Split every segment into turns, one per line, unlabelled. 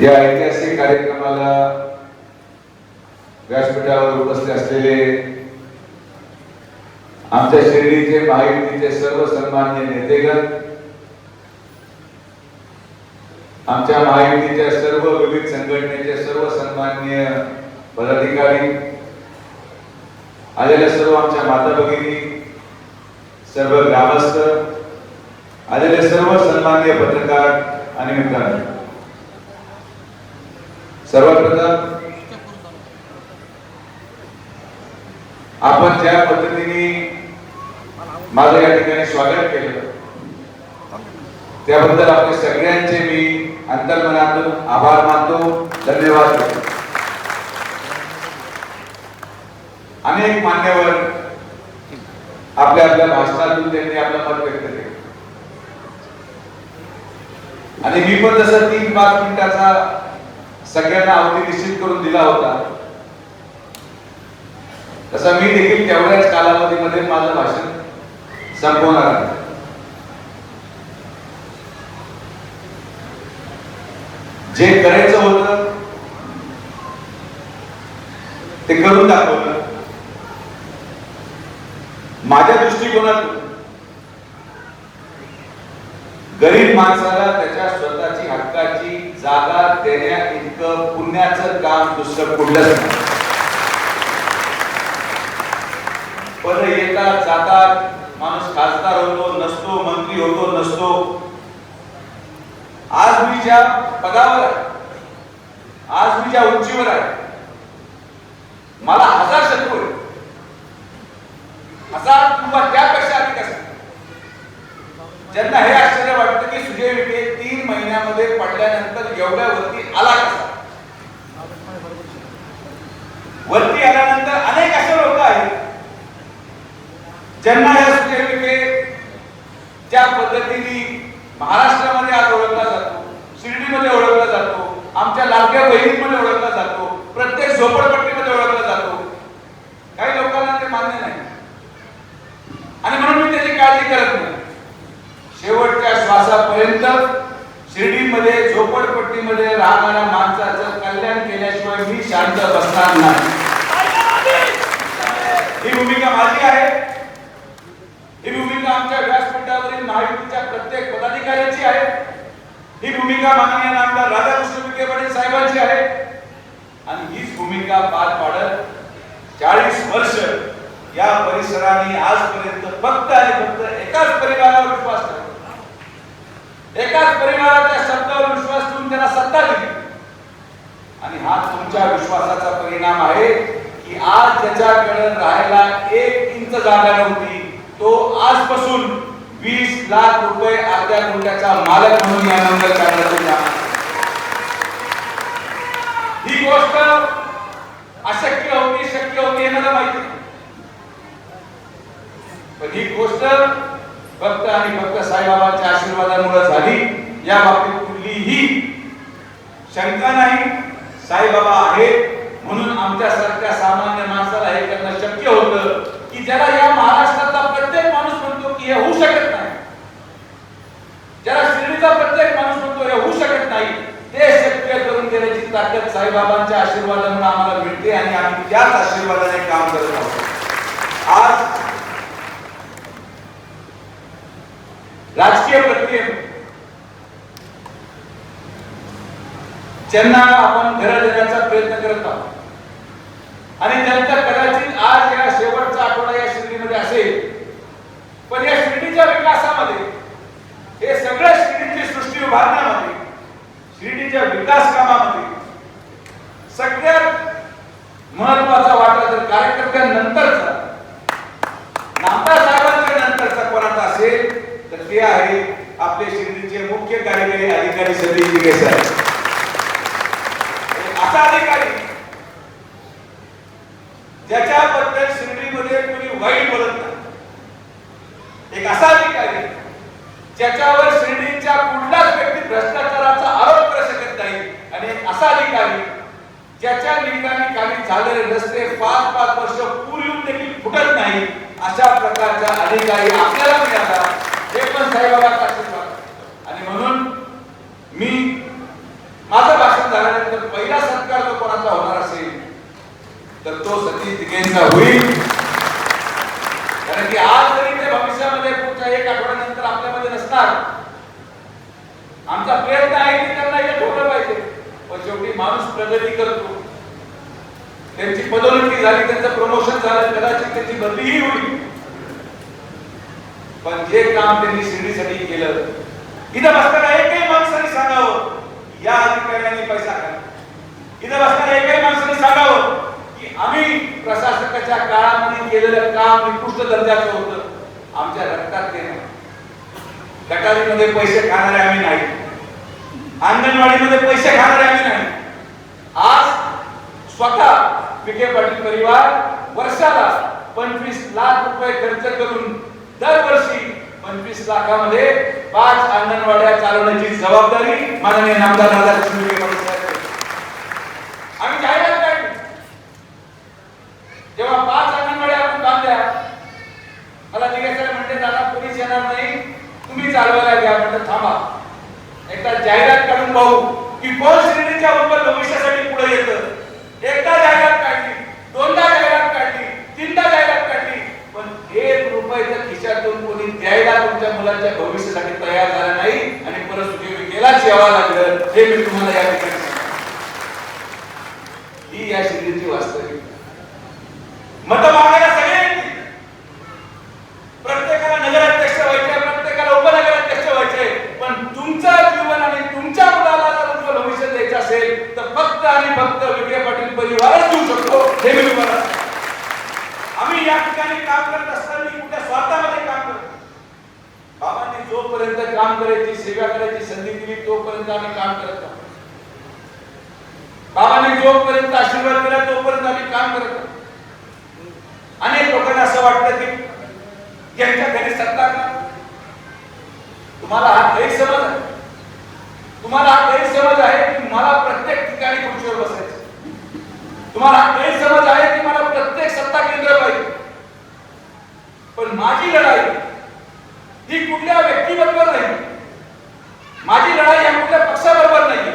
या ऐतिहासिक कार्यक्रमाला व्यासपीठावर उपस्थित असलेले आमच्या शिर्डीचे महायुतीचे सर्व सन्मान्य नेतेगण आमच्या महायुतीच्या सर्व विविध संघटनेचे सर्व सन्मान्य पदाधिकारी आलेल्या सर्व आमच्या माता भगिनी सर्व ग्रामस्थ आलेले सर्व सन्मान्य पत्रकार आणि मित्रांनो. सर्वप्रथम आपण ज्या पद्धतीने माझं या ठिकाणी स्वागत केलं त्याबद्दल आपले सगळ्यांचे मी अंतर्मनातून आभार मानतो धन्यवाद देतो. अनेक मान्यवर आपल्या आपल्या भाषणातून त्यांनी आपलं मत व्यक्त केलं. आणि मी पण जसं तीन पाच मिनिटाचा सगळ्यांना अवधी निश्चित करून दिला होता. तसा मी देखील तेवढ्याच कालावधीमध्ये माझं भाषण संपवणार आहे. जे करायचं होतं ते करून दाखवलं. माझ्या दृष्टिकोनातून गरीब माणसाला त्याच्या जागा देण्या इतकं पुण्याचं काम दुसरं कुठलंच नाही. पण येतात जातात माणूस खासदार होतो नसतो मंत्री होतो नसतो. आज मी ज्या पदावर आहे आज मी ज्या उंचीवर आहे मला हजार शत्रू आहे हजार किंवा त्यापेक्षा अधिक असतात ज्यांना हे आश्चर्य वाटतं की सुजय विखे तीन महिन्यामध्ये एवढ्या वरती आला कसा? वरती आल्यानंतर अनेक असे लोक आहेत. ज्यांना या सूर्यविखे ज्या पद्धतीने महाराष्ट्रामध्ये आज ओळखला जातो शिर्डीमध्ये ओळखला जातो आमच्या लाडक्या बहिणीमध्ये ओळखला जातो प्रत्येक झोपडपट्टीमध्ये ओळखला जातो. काही लोकांना ते मान्य नाही. आणि म्हणून मी त्याची काळजी करत नाही. शेवटच्या श्वासापर्यंत शिर्डीमध्ये झोपडपट्टीमध्ये राहणाऱ्या माणसाचं कल्याण केल्याशिवाय मी शांत बसणार नाही. ही भूमिका माझी आहे. ही भूमिका आमच्या व्यासपीठावरील महायुतीच्या प्रत्येक पदाधिकाऱ्याची आहे. ही भूमिका माननीय आमदार राधाकृष्ण विखे पाटील साहेबांची आहे. आणि हीच भूमिका पार पाडत चाळीस वर्ष या परिसराने आजपर्यंत फक्त आणि फक्त एकाच परिवारावर विश्वास ठेवला एकाच परिवाराच्या शब्दावर विश्वास ठेवून त्यांना सत्ता दिली. आणि हा तुमच्या विश्वासाचा परिणाम आहे की आज ज्याच्याकडे राहायला एक इंच जागा नव्हती. तो आजपासून वीस लाख रुपये अर्ध्या कोट्याचा मालक म्हणून या नंबर काढण्यात ही गोष्ट अशक्य होती शक्य होती हे मला माहिती पण ही गोष्ट फक्त आणि फक्त साईबाबांच्या आशीर्वादामुळे झाली. या बाबतीत कुठलीही शंका नाही. साईबाबा आहेत. म्हणून आमच्यासारख्या सामान्य माणसाला हे करणं शक्य होतं की ज्याला या महाराष्ट्रातला प्रत्येक माणूस म्हणतो की हे होऊ शकत नाही. ज्याला शिर्डीचा प्रत्येक माणूस म्हणतो हे होऊ शकत नाही ते शक्य करून देण्याची ताकद साईबाबांच्या आशीर्वादामुळे आम्हाला मिळते आणि आम्ही त्याच आशीर्वादाने काम करत आहोत. आज राजकीय प्रक्रियेत ज्यांना आपण घर देण्याचा प्रयत्न करत आहोत आणि त्यांचा कदाचित आज या शेवटचा आठवडा या शिर्डीमध्ये असेल पण या शिर्डीच्या विकासामध्ये हे सगळ्या शिर्डीची सृष्टी उभारण्यामध्ये शिर्डीच्या विकास कामामध्ये सगळ्यात महत्त्वाचा वाटा जर कार्यकर्त्यांनंतरचा नामदार साहेबांच्या नंतरचा कोणाचा असेल तर ते आहे आपले शिर्डीचे मुख्य कार्यकारी अधिकारी सतीश दिगे साहेब. असा अधिकारी ज्याच्याबद्दल शिर्डीमध्ये कोणी वाईट बोलत नाही. एक असा अधिकारी ज्याच्यावर शिर्डीच्या कुठलाच व्यक्ती भ्रष्टाचाराचा आरोप करू शकत नाही. आणि एक असा अधिकारी ज्याच्या निमित्ताने कामी झालेले रस्ते पाच पाच वर्ष पूर्वी देखील फुटत नाही अशा प्रकारचा अधिकारी आपल्याला मिळाला. हे पण साईबाबाचा आशीर्वाद आणि म्हणून मी माझं भाषण वरती तिघेंचा होईल कारण की आज जरी ते भविष्यामध्ये पुढच्या एक आठवड्यानंतर आपल्यामध्ये नसणार आमचा प्रयत्न आहे की त्यांना हे ठेवलं पाहिजे पण शेवटी माणूस प्रगती करतो त्यांची पदोन्नती झाली त्यांचं प्रमोशन झालं कदाचित त्यांची बदलीही होईल पण जे काम त्यांनी शिर्डीसाठी केलं इथं बसताना एकही माणसाने सांगावं या अधिकाऱ्यांनी पैसा खाल्ला इथं बसताना एकही माणसाने सांगावं की आम्ही प्रशासकाच्या काळामध्ये केलेलं काम निकृष्ट दर्जाचं होतं. आमच्या रक्तात ते गटारीमध्ये पैसे खाणारे आम्ही नाही. अंगणवाडीमध्ये पैसे खाणारे आम्ही नाही. आज स्वतः विखे पाटील परिवार वर्षाला पंचवीस लाख रुपये खर्च करून दरवर्षी पंचवीस लाखामध्ये पाच अंगणवाड्या चालवण्याची जबाबदारी माननीय नामदार राधाकृष्ण विखे पाटील आम्ही जाहिरात काढली. जेव्हा पाच मला निघायचं म्हणते दादा पोलीस येणार नाही. तुम्ही चालवायला घ्या. म्हणजे थांबा. एकदा जाहिरात काढून पाहू की कोण श्रेणीच्या उत्पन्न भविष्यासाठी पुढे येतं. एकदा जाहिरात काढली दोनदा जाहिरात काढली तीनदा जाहिरात काढली. पण एक रुपयाच्या खिशातून कोणी द्यायला तुमच्या मुलाच्या भविष्यासाठी तयार झाला नाही आणि परत विकेलाच यावं लागलं हे मी तुम्हाला या ठिकाणी ही या श्रेणीची वास्तविक मत सगळे येतील. प्रत्येकाला नगराध्यक्ष व्हायचे प्रत्येकाला उपनगराध्यक्ष व्हायचे पण तुमचं जीवन आणि तुमच्या मुलाला जर तुमचं भविष्य द्यायचं असेल तर फक्त आणि फक्त विखे पाटील परिवारच देऊ शकतो हे मी तुम्हाला आम्ही या ठिकाणी काम करत असताना कुठल्या स्वार्थामध्ये काम करतो बाबांनी जोपर्यंत काम करायची सेवा करायची संधी दिली तोपर्यंत आम्ही काम करत आहोत बाबांनी जोपर्यंत आशीर्वाद दिला तोपर्यंत आम्ही काम करत आहोत अनेक लोकांना असं वाटतं की यांच्या घरी सत्ता का तुम्हाला हा गैरसमज आहे. तुम्हाला हा गैरसमज आहे की मला प्रत्येक ठिकाणी खुर्चीवर बसायचं. तुम्हाला हा गैरसमज आहे की मला प्रत्येक सत्ता केंद्र पाहिजे. पण माझी लढाई ही कुठल्या व्यक्तीबरोबर नाही. माझी लढाई या कुठल्या पक्षाबरोबर नाही.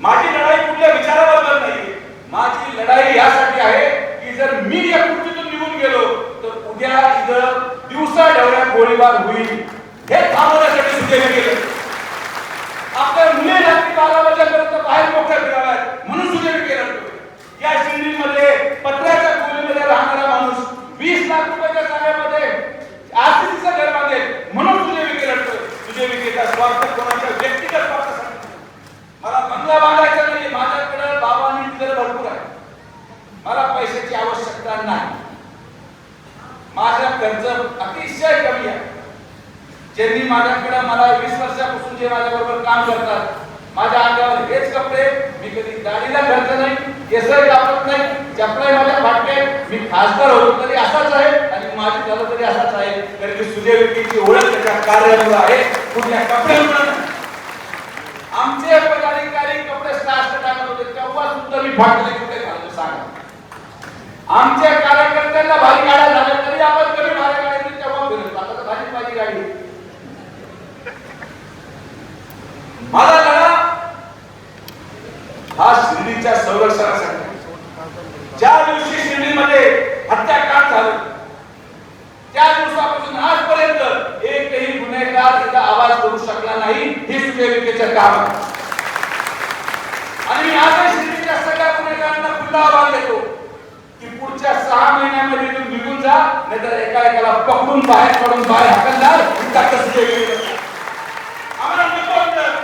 माझी लढाई कुठल्या विचाराबरोबर नाही. माझी लढाई यासाठी आहे की जर मी या कृतीतून निघून गेलो तर उद्या इथं दिवसा ढवळ्या गोळीबार होईल. हे थांबवण्यासाठी सुचवले गेले आपल्या मुले रात्री बारा वाजेपर्यंत बाहेर मोठ्या फिराव्यात म्हणून सुचवले केलं या शिर्डीमध्ये पत्र्याच्या खोलीमध्ये राहणारा माणूस वीस लाख रुपयाच्या जागेमध्ये आरसीसीचं घर बांधेल म्हणून तुझे विके लढतोय तुझे विकेचा स्वार्थ कोणाच्या व्यक्तिगत स्वार्थासाठी मला बंगला बांधायचा नाही. माझ्याकडे बाबांनी दिलेलं भरपूर आहे. मला पैशाची आवश्यकता नाही. माझा खर्च अतिशय कमी आहे. ज्यांनी माझ्याकडे मला वीस वर्षापासून जे माझ्याबरोबर काम करतात माझ्या अंगावर हेच कपडे मी कधी दाढीला घालत नाही केसही कापत नाही चपलाय माझ्या फाटके मी खासदार होतो तरी असाच आहे आणि माझी झालं तरी असाच आहे. कारण की सुजय व्यक्तीची ओळख त्याच्या कार्यामुळे आहे कुठल्या कपड्यामुळे आमचे पदाधिकारी कपडे स्टार्ट टाकत होते तेव्हा सुद्धा मी फाटले कुठे घालतो सांगा. आमच्या कार्यकर्त्यांना भारी गाड्या झाल्या तरी आपण कमी भारी गाडी तेव्हा फिरत आता तर भाजी माझी गाडी आहे. माझा लढा हा शिर्डीच्या संरक्षणासाठी ज्या दिवशी शिर्डीमध्ये हत्याकांड झालं त्या दिवसापासून आजपर्यंत एकही गुन्हेगार तिचा आवाज करू शकला नाही हे सुजयविकेचं काम. आणि मी आजही शिर्डीच्या सगळ्या गुन्हेगारांना पुन्हा आवाज देतो की पुढच्या सहा महिन्यामध्ये तू निघून जा नाहीतर एका एकाला पकडून बाहेर पडून बाहेर हाकलणार ही ताकद सुजयविकेचं काम. आम्हाला नको होतं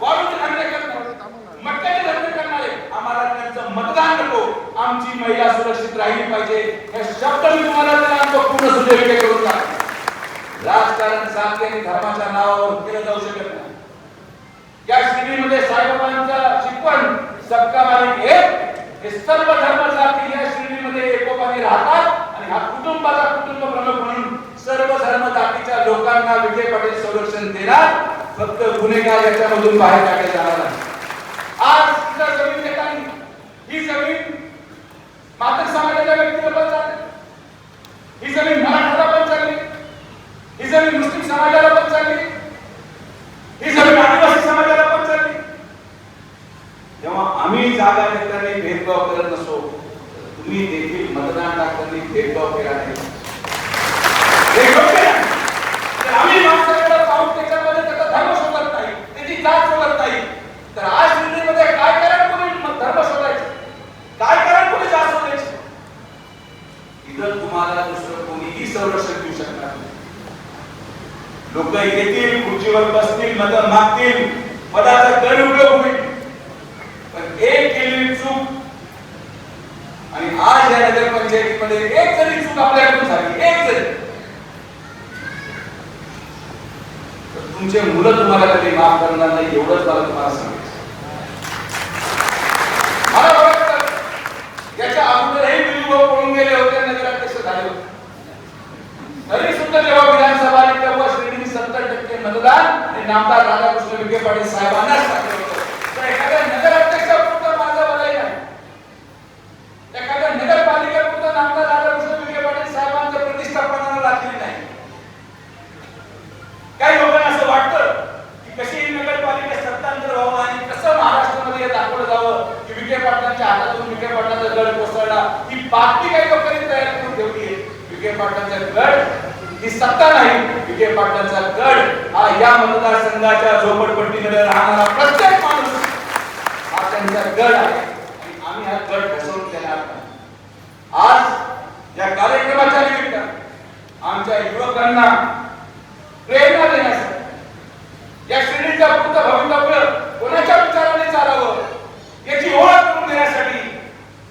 वाळूचे धंदे करणार मटक्याचे धंदे करणारे आम्हाला त्यांचं मतदान नको. आमची महिला सुरक्षित राहिली पाहिजे. हे शब्द मी तुम्हाला दिला पूर्ण सुजयविके करून टाकतो. राजकारण शांती आणि धर्माच्या नावावर केलं जाऊ शकत नाही. या श्रेणीमध्ये साईबाबांचा शिकवण सबका मालिक एक. हे सर्व धर्म जाती या श्रेणीमध्ये एकोपाने राहतात आणि हा कुटुंबाचा कुटुंब प्रमुख म्हणून सर्व धर्म जातीच्या लोकांना विजय पाटील संरक्षण देणार. फक्त गुन्हेगार याच्यामधून बाहेर काढले जाणार नाही. आज जमीन ही जमीन मात्र समाजाच्या व्यक्तीला पण चालली ही जमीन मराठाला पण चालली ही जमीन मुस्लिम समाजाला पण चालली ही जमीन आदिवासी समाजाला पण चालली जेव्हा आम्ही जागा घेताना भेदभाव करत नसो तुम्ही तुम्ही देखील मतदान टाकताना भेदभाव केला नाही हे योग्य नाही. तर आम्ही माणसाकडे पाहून त्याच्यामध्ये त्याचा धर्म शोधत नाही त्याची जात शोधत नाही तर आज दिल्लीमध्ये काय कारण कोणी मग धर्म शोधायचं काय कारण कोणी जात शोधायची इथं तुम्हाला दुसरं कोणीही संरक्षण देऊ शकणार नाही लोक येतील खुर्चीवर बसतील मत मागतील पदाचा गैरउपयोग होईल तर एक केलेली चूक. आणि आज या नगरपंचायतीमध्ये एक जरी चूक आपल्याकडून झाली एक जरी. तर तुमचे मुलं तुम्हाला कधी माफ करणार नाही एवढंच मला तुम्हाला सांगायचं मला वाटतं याच्या अगोदरही बिलुभाऊ पळून गेले होते नगराध्यक्ष झाले होते. तरी सुद्धा जेव्हा विधानसभा आली तेव्हा श्रेणी सत्तर टक्के मतदान आणि नामदार राधाकृष्ण विखे पाटील साहेबांनाच टाकलं होतं तर एखाद्या नगराध्यक्षापुरतं माझं भलाई नाही एखाद्या नगरपालिकेपुरतं नामदार राधाकृष्ण विखे पाटील साहेबांचं प्रतिष्ठापनाला लागली नाही काही लोकांना असं वाटतं की कशी ही नगरपालिका सत्तांतर व्हावं आणि कसं महाराष्ट्रामध्ये हे दाखवलं जावं की विखे पाटलांच्या हातातून विखे पाटलांचा गड कोसळला ही बातमी काही लोकांनी तयार करून ठेवली आहे विखे पाटलांचा गड ही सत्ता नाही विखे पाटलांचा गड हा या मतदारसंघाच्या झोपडपट्टीमध्ये राहणारा प्रत्येक माणूस हा त्यांचा गड आहे. आणि आम्ही हा गड घसवून देणार आज या कार्यक्रमाच्या निमित्त आमच्या युवकांना प्रेरणा देण्यासाठी या श्रेणीच्या पुढचं भवितव्य कोणाच्या विचाराने चालावं याची ओळख करून देण्यासाठी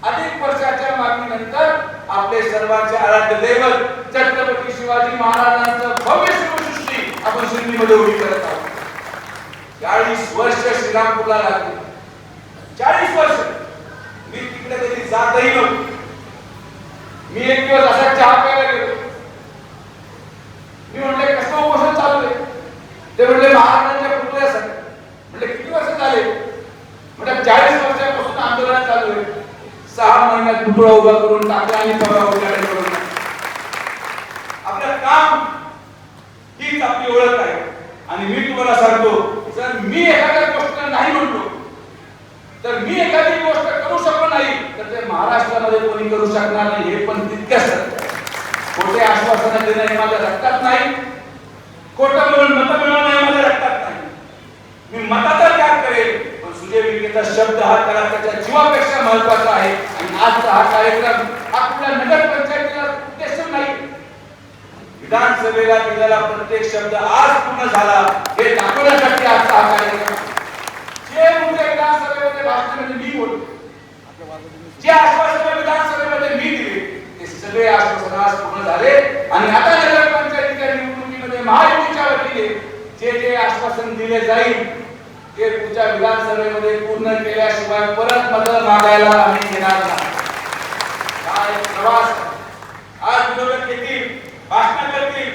अधिक वर्षाच्या मागणीनंतर आपले सर्वांचे आराध्य दैवत छत्रपती शिवाजी महाराजांचं भव्य शिवसृष्टी आपण शिर्डीमध्ये उभी करत आहोत चाळीस वर्ष श्रीरामपूरला लागली. चाळीस वर्ष मी तिकडे कधी जातही नव्हतो. मी एक दिवस असा चहा प्यायला गेलो. मी म्हणले कसं उपोषण चालू आहे? ते म्हणले महाराजांच्या पुतळ्यासाठी म्हणले किती वर्ष झाले? म्हणजे चाळीस वर्षापासून आंदोलन चालू आहे. सहा महिन्यात पुतळा उभा करून टाकला आणि पगार उद्घाटन करून आपलं काम हीच आपली ओळख आहे. आणि मी तुम्हाला सांगतो जर मी एखाद्या नाही म्हणतो. तर मी एखादी गोष्ट करू शकलो नाही तर ते महाराष्ट्रामध्ये कोणी करू शकणार नाही हे पण तितकंच सत्य. खोटे आश्वासन देणं हे माझ्या रक्तात नाही खोटं मिळून मत मिळवणं हे माझ्या रक्तात नाही. मी मताचा त्याग करेल पण सुजय विखेचा शब्द हा त्याला त्याच्या जीवापेक्षा महत्त्वाचा आहे. आणि आजचा हा कार्यक्रम आपल्या नगर पंचायतीला उद्देश नाही. विधानसभेला दिलेला प्रत्येक शब्द आज पूर्ण झाला. हे दाखवण्यासाठी आजचा हा कार्यक्रम. विधानसभेमध्ये मी बोलतो. जे आश्वासन विधानसभेमध्ये मी दिले ते सगळे आश्वासन आज पूर्ण झाले. आणि आता नगरपंचायतीच्या निवडणुकीमध्ये महायुतीच्या वतीने जे जे आश्वासन दिले जाईल ते पुढच्या विधानसभेमध्ये पूर्ण केल्याशिवाय परत मत मागायला आम्ही येणार नाही. हा प्रवास आज विरोधक येतील भाषण करतील.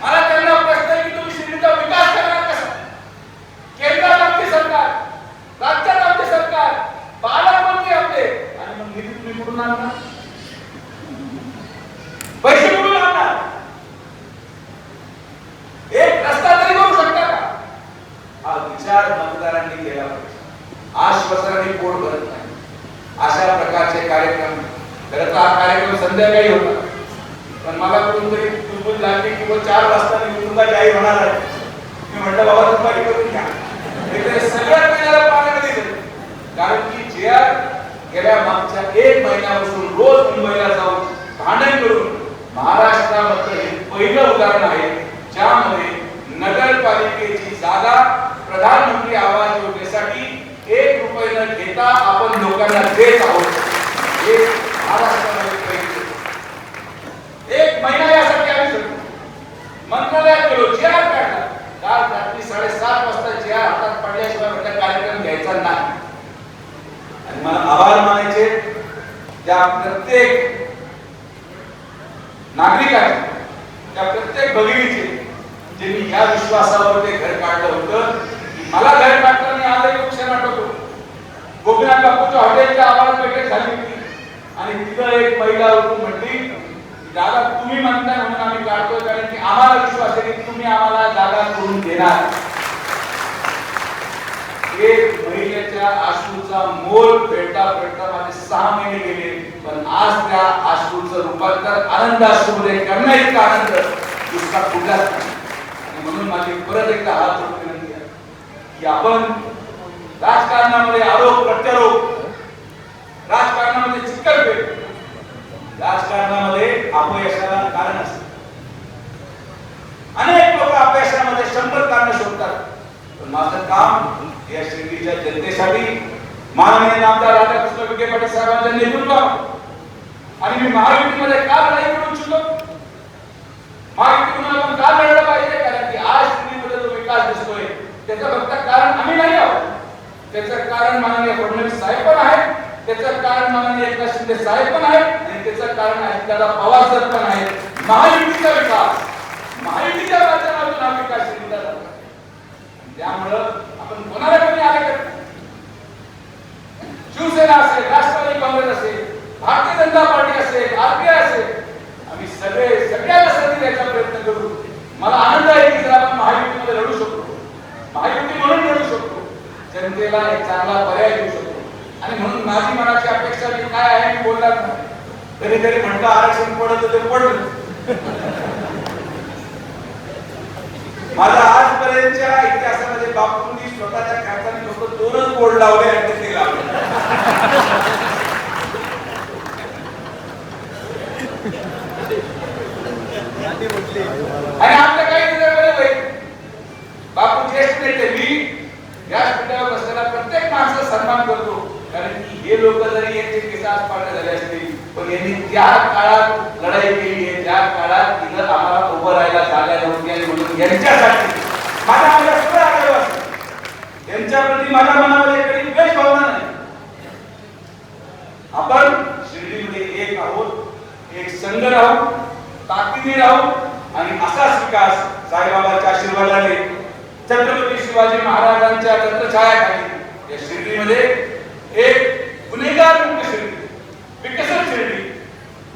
मला त्यांना प्रश्न आहे की तुम्ही श्रीचा विकास करणार कसा? केंद्रात आमचे सरकार राज्यात आमचे सरकार पालकमंत्री आपले आणि मग निधी तुम्ही कुठून आणणार पैसे कुठून आणणार एक रस्ता तरी करू शकता का हा विचार मतदारांनी केला पाहिजे आश्वासनाने पोट भरत नाही अशा प्रकारचे कार्यक्रम खरं तर हा कार्यक्रम संध्याकाळी होता पण मला कुठूनतरी चुकून लागली की बुवा चार वाजता निवडणुका जाहीर होणार आहे मी म्हटलं बाबा दुपारी करून घ्या इकडे सगळ्यात पहिल्याला पाण्यामध्ये गेलं. कारण की जे आर गेल्या मागच्या एक महिन्यापासून रोज मुंबईला जाऊन भांडण करून महाराष्ट्रामध्ये हे पहिलं उदाहरण आहे ज्यामध्ये नगरपालिकेची जागा प्रधानमंत्री आवास योजनेसाठी एक रुपये न घेता आपण लोकांना देत आहोत. हे महाराष्ट्रामध्ये एक महिना यासाठी आम्ही फिरलो. मंत्रालयात गेलो जे आर काढला. काल रात्री साडेसात वाजता जे आर हातात पडल्याशिवाय म्हटलं कार्यक्रम घ्यायचा नाही. आणि मला आभार मानायचे त्या प्रत्येक नागरिकाचे त्या प्रत्येक भगिनीचे ज्यांनी या विश्वासावर ते घर काढलं होतं मला घर काढताना आजही क्षण आठवतो गोपीनाथ बापूच्या हॉटेलच्या आवाज बैठक झाली होती. आणि तिथं एक महिला उठून म्हटली दादा तुम्ही म्हणताय म्हणून आम्ही काढतोय कारण की आम्हाला विश्वास आहे की तुम्ही आम्हाला जागा करून देणार. एक महिलेच्या आशूचा मोल फेडता फेडता माझे सहा महिने गेले पण आज त्या अश्रूचं रूपांतर आनंद अश्रूमध्ये करण्याइतका आनंद दुसरा कुठलाच नाही. म्हणून माझी परत एकदा हात जोडून की आपण राजकारणामध्ये आरोप प्रत्यारोप राजकारणामध्ये चिकटपेट राजकारणामध्ये अपयशाला कारण असते. अनेक लोक अपयशामध्ये शंभर कारण शोधतात. पण माझं काम या शिर्डीच्या जनतेसाठी माननीय आमदार राधाकृष्ण विखे पाटील साहेबांच्या नेतृत्वात आणि मी महायुतीमध्ये का लढाई करू इच्छितो? महायुतीमध्ये आपण का लढलं पाहिजे? कारण की आज शिर्डीमध्ये विकास दिसतोय. त्याचं फक्त कारण आम्ही नाही आहोत. त्याचं कारण माननीय फडणवीस साहेब पण आहेत त्याचं कारण माननीय एकनाथ शिंदे साहेब पण आहेत आणि त्याचं कारण दादा पवार सर पण आहेत. महायुतीचा विकास. महायुतीच्या माध्यमातून हा विकास त्यामुळं आपण कोणाला कमी आले करतो शिवसेना असेल राष्ट्रवादी काँग्रेस असेल भारतीय जनता पार्टी असेल आरपीआय असेल आम्ही सगळे सगळ्याला संधी द्यायचा प्रयत्न करू. मला आनंद आहे की जर आपण महायुतीमध्ये लढू शकतो महायुती म्हणून लढू शकतो जनतेला एक चांगला पर्याय देऊ शकतो. आणि म्हणून माझी मनाची अपेक्षा मी काय आहे मी बोलणार नाही. कधीतरी म्हटलं आरक्षण पडत ते पडलं. माझा आजपर्यंतच्या इतिहासामध्ये बापूंनी स्वतःच्या खात्याने लोक दोनच बोर्ड लावले आणि ते लावले. आणि आपलं काही बापू ज्येष्ठ नेते मी व्यासपीठावर बसलेला प्रत्येक माणसाचा सन्मान करतो. कारण की हे लोक जरी यांचे केस आज पाडले झाले असतील पण यांनी त्या काळात लढाई केली आहे. त्या काळात तिथं आम्हाला उभं राहायला जागा नव्हती आणि म्हणून यांच्यासाठी माझ्या माझ्या आग्रह असतो यांच्याप्रती माझ्या मनामध्ये कधी द्वेष भावना नाही. आपण शिर्डीमध्ये एक आहोत एक संघ राहू ताकदीने राहू आणि असाच विकास साईबाबाच्या आशीर्वादाने छत्रपती शिवाजी महाराजांच्या छत्रछायाखाली या शिर्डीमध्ये एक गुन्हेगार मुक्त शिर्डी विकसन शिर्डी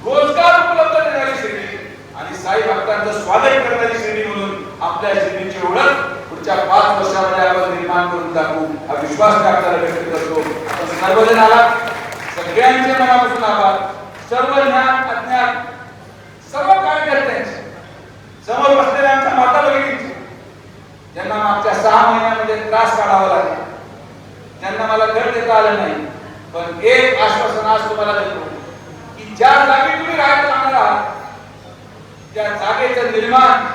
रोजगार उपलब्ध देणारी शिर्डी आणि साई भक्तांचं स्वागत करणारी शिर्डी म्हणून आपल्या शिर्डीची ओळख पुढच्या पाच वर्षामध्ये आपण निर्माण करून टाकू हा विश्वास मी आपल्याला व्यक्त करतो. आपण सर्वजण आलात. सगळ्यांचे मनापासून आभार. सर्व ज्ञान अज्ञान सर्व कार्यकर्त्यांचे समोर बसलेल्या आमच्या माता भगिनींचे ज्यांना मागच्या सहा महिन्यामध्ये त्रास काढावा लागला. ज्यांना मला घर देता आलं नाही. पण एक आश्वासन आज तुम्हाला देतो की ज्या जागी तुम्ही राहत राहणार आहात त्या जागेचं निर्माण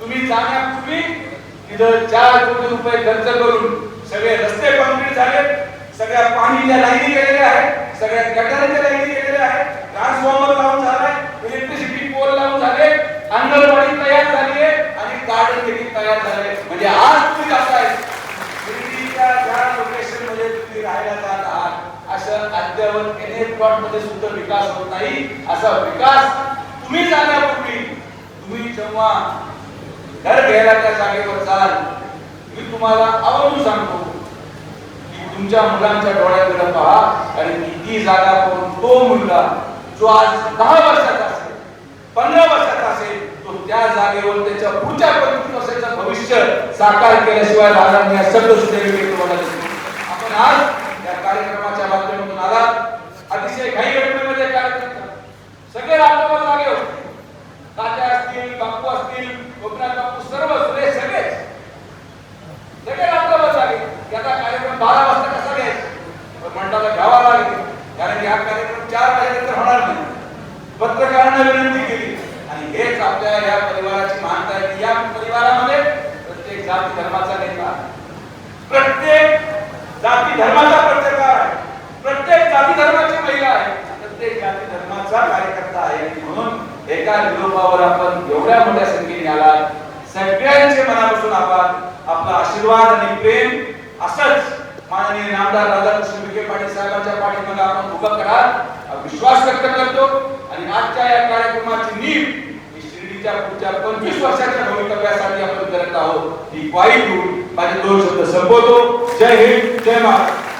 तुम्ही जाण्यापूर्वी तिथं चार कोटी रुपये खर्च करून सगळे रस्ते कॉन्क्रीट झाले सगळ्या पाणीच्या लाईनी केलेल्या आहेत सगळ्या गटारांच्या लाईनी केलेल्या आहेत ट्रान्सफॉर्मर लावून झालाय इलेक्ट्रिसिटी पोल लावून झाले अंगणवाडी तयार झाली आहे आणि गार्डन देखील तयार झाले. म्हणजे आज तुम्ही जाताय. शिर्डीच्या ज्या लोकेशनमध्ये तुम्ही राहायला जात आहात असं अद्यावत एन प्लॉटमध्ये सुद्धा विकास होत नाही. असा विकास तुम्ही जाण्यापूर्वी तुम्ही जेव्हा घर घ्यायला त्या जागेवर जाल मी तुम्हाला आवर्जून सांगतो की तुमच्या मुलांच्या डोळ्याकडे पहा. आणि ती जागा करून तो मुलगा जो आज दहा वर्षाचा असेल पंधरा वर्ष त्या जागेवर त्याच्या पुढच्या पंचवीस वर्षाचं भविष्य साकार केल्याशिवाय राहणार नाही शब्द सुद्धा मी तुम्हाला देतो. आपण आज या कार्यक्रमाच्या माध्यमातून आला अतिशय घाई घटनेमध्ये कार्यक्रम सगळे रात्रभर जागे होते. तात्या असतील बापू असतील गोपीनाथ बापू सर्व सगळे सगळेच. सगळे रात्रभर जागे. याचा कार्यक्रम बारा वाजता कसा घ्यायचा? पण मंडळाला घ्यावा लागेल. कारण की हा कार्यक्रम चार वाजेनंतर होणार नाही. पत्रकारांना विनंती केली. आणि हेच आपल्या या परिवाराची मानता आहे की या परिवारामध्ये प्रत्येक जाती धर्माचा नेता प्रत्येक जाती धर्माचा पत्रकार आहे. प्रत्येक जाती धर्माची महिला आहे. प्रत्येक जाती धर्माचा कार्यकर्ता आहे. म्हणून एका निरोपावर आपण एवढ्या मोठ्या संख्येने आला सगळ्यांचे मनापासून आपण आपला आशीर्वाद आणि प्रेम असंच माननीय नामदार राधाकृष्ण विखे पाटील साहेबांच्या पाठीमागे आपण उभं करा विश्वास व्यक्त करतो. आणि आजच्या या कार्यक्रमाची नीव ही शिर्डीच्या पुढच्या पंचवीस वर्षाच्या भवितव्यासाठी आपण करत आहोत. ही ग्वाही देऊन माझे दोन शब्द संपवतो. जय हिंद जय महाराष्ट्र